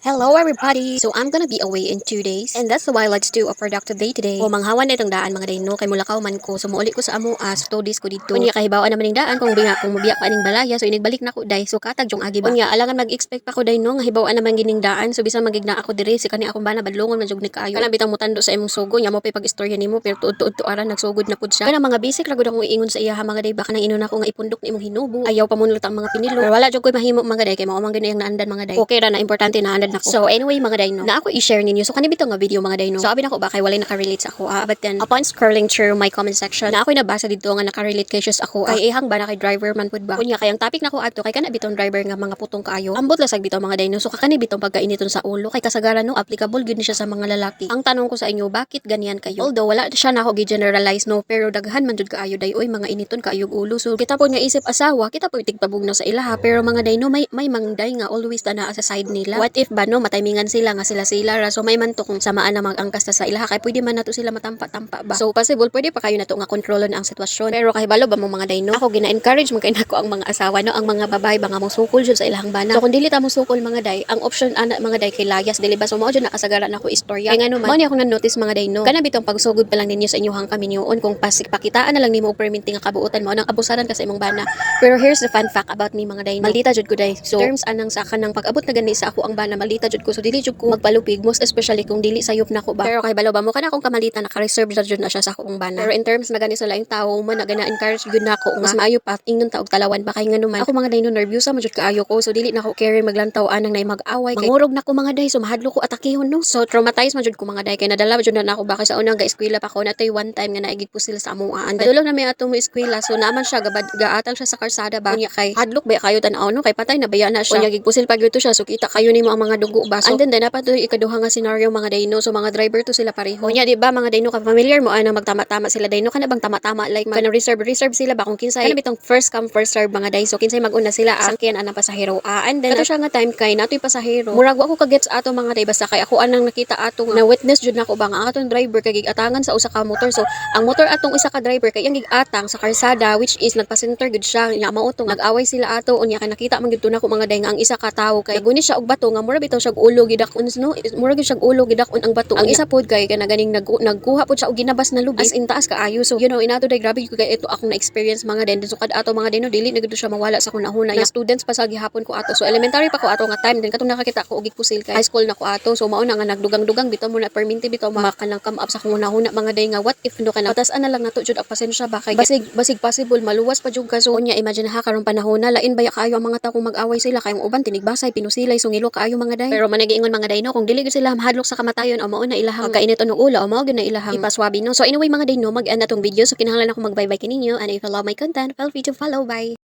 Hello everybody! So I'm gonna be away in two days and that's why let's do a productive day today. O manghawan na itong daan mga dayno kay mulakaw man ko. So muuli ko sa amo as two days ko dito. Unya kahibawan naman ning daan kung di nga kung mabiya pa ning balaya so inigbalik na ko day. So katag jong agi ba. Unya alangan mag-expect pa ko day no nga hibawan naman gining daan so bisan magigna ako dire si kani akong bana badlongon man jud ni kaayo. Kana bitang mutando sa imong sugo nya mo pay pag-istorya nimo pero tuod-tuod aran nagsugod na pud siya. Kana mga basic ra gud akong iingon sa iya ha mga day baka nang inon ako nga ipundok ni imong hinubo. Ayaw pa mo ang mga pinilo. Pero wala jud koy mahimo mga day kay mao man gyud na naandan mga day. Okay ra na importante na nako. So anyway mga dayno, na ako i-share ninyo. So kanibito nga video mga dayno. So abi nako ba kay walay nakarelate sa ako. Ah, but then upon scrolling through my comment section, na ako'y nabasa dito nga nakarelate kay sus ako. Kay ihang ba na kay driver man pud ba. Kunya kay ang topic nako ato kay kana bitong driver nga mga putong kaayo. Ambot lasag bitaw mga dayno. So kakani bitong pagkainiton sa ulo kay kasagaran no applicable gyud ni siya sa mga lalaki. Ang tanong ko sa inyo, bakit ganyan kayo? Although wala siya na ako gi-generalize no, pero daghan man jud kaayo day oy mga initon kaayog ulo. So kita po nga isip asawa, kita po tigpabugnaw sa ilaha pero mga dayno may may mangday nga always ta naa sa side nila. What if ba no mataymingan sila nga sila sila ra so may man to kung samaan na mag-angkas ta sa ilaha kay pwede man nato sila matampa-tampa ba. So possible pwede pa kayo nato nga kontrolon ang sitwasyon. Pero kahibalo ba mo mga dayno? Ako gina-encourage man kay nako ang mga asawa no, ang mga babae ba nga mong sukol jud sa ilahang bana. So kung dili ta mo sukol mga day, ang option ana mga day kay layas dili ba so mao jud nakasagaran ako istorya. Kay ngano man, mao ni ako na-notice mga dayno. Kana bitong pagsugod pa lang ninyo sa inyong kaminyoon kung pasik pakitaan na lang nimo perminting nga kabuotan mo nang abusaran ka sa imong bana. Pero here's the fun fact about me mga day. Maldita jud ko day. So terms anang sa kanang pag-abot na gani sa ako ang bana maldita jud ko so dili jud ko magpalupig most especially kung dili sayop na ko ba. Pero kay balo ba mo kana akong kamalita naka-reserve na jud na siya sa akong bana. Pero in terms na gani sa laing tao mo na gana encourage jud na ako mas maayo pa ingnon taog talawan ba kay ngano man. Ako mga day no nervous man jud kaayo ko so dili na ko carry maglantaw anang nay mag-away kay mangurog na ko mga day so mahadlo ko atakihon no. So traumatized man jud ko mga day kay nadala jud na ako ba kay sa unang ga-eskwela pa ko natay one time nga naigid po sila sa amuan. Padulong na may ato mo eskwela so naman siya gabad gaatang siya sa karsada ba niya kay hadlok ba kayo tan-aw no kay patay na baya na siya. Kunya gigpusil pag siya so kita kayo nimo ang mga dugo ba. So and then dapat to ikaduha nga scenario mga dayno. So mga driver to sila pareho. Kunya di ba mga dayno ka familiar mo ana magtama-tama sila. Dayno kana bang tama-tama? Like kana reserve reserve sila ba? Kung kinsay kana bitong first come first serve mga day. So kinsay mag-una sila ang sakyan anang pasahero. Ah and then kato siya nga time kay natoy pasahero. Murag wa ko kagets ato mga day. Basta kay ako anang nakita ato nga na witness jud nako ba nga ang atong driver kay gigatangan sa usa ka motor. So ang motor atong isa ka driver kay iyang gigatang sa karsada which is nagpa-center gud siya. Nya mao nag-away sila ato. Unya kay nakita man gid nako mga day nga ang isa ka tawo kay guni siya og bato nga mura bitaw siya ulo gidakon no? Mura gid siya ulo gidakon ang bato. Ang isa pod kay kay naganing nag nagkuha pod siya og ginabas na lubi. As in taas kaayo so you know inato day grabe ko kay ito akong na experience mga den. So kad ato mga den no dili na gid siya mawala sa kunahuna na students pa sa gihapon ko ato. So elementary pa ko ato nga time. Din katong nakakita ko og gikusil kay high school na ko ato. So mao na nga nagdugang-dugang bitaw mo na perminti bitaw makanang come up sa kunahuna mga day nga what if no kana patas ana lang nato jud ang pasensya ba? Kay basig basig possible maluwas pa jud ka. So nya imagine ha karon panahon na lain baya kaayo ang mga tawo kung mag-away sila kay ang uban tinigbasay pinusilay sungilo kaayo mga day. Pero managiingon mga day no? Kung dili gid sila mahadlok sa kamatayon o mao na ilahang kainit ng ulo o mao gyud na ilahang ipaswabi no? So anyway mga day no? Mag-end na tong video. So kinahanglan ako mag-bye bye kininyo and if you love my content feel free to follow. Bye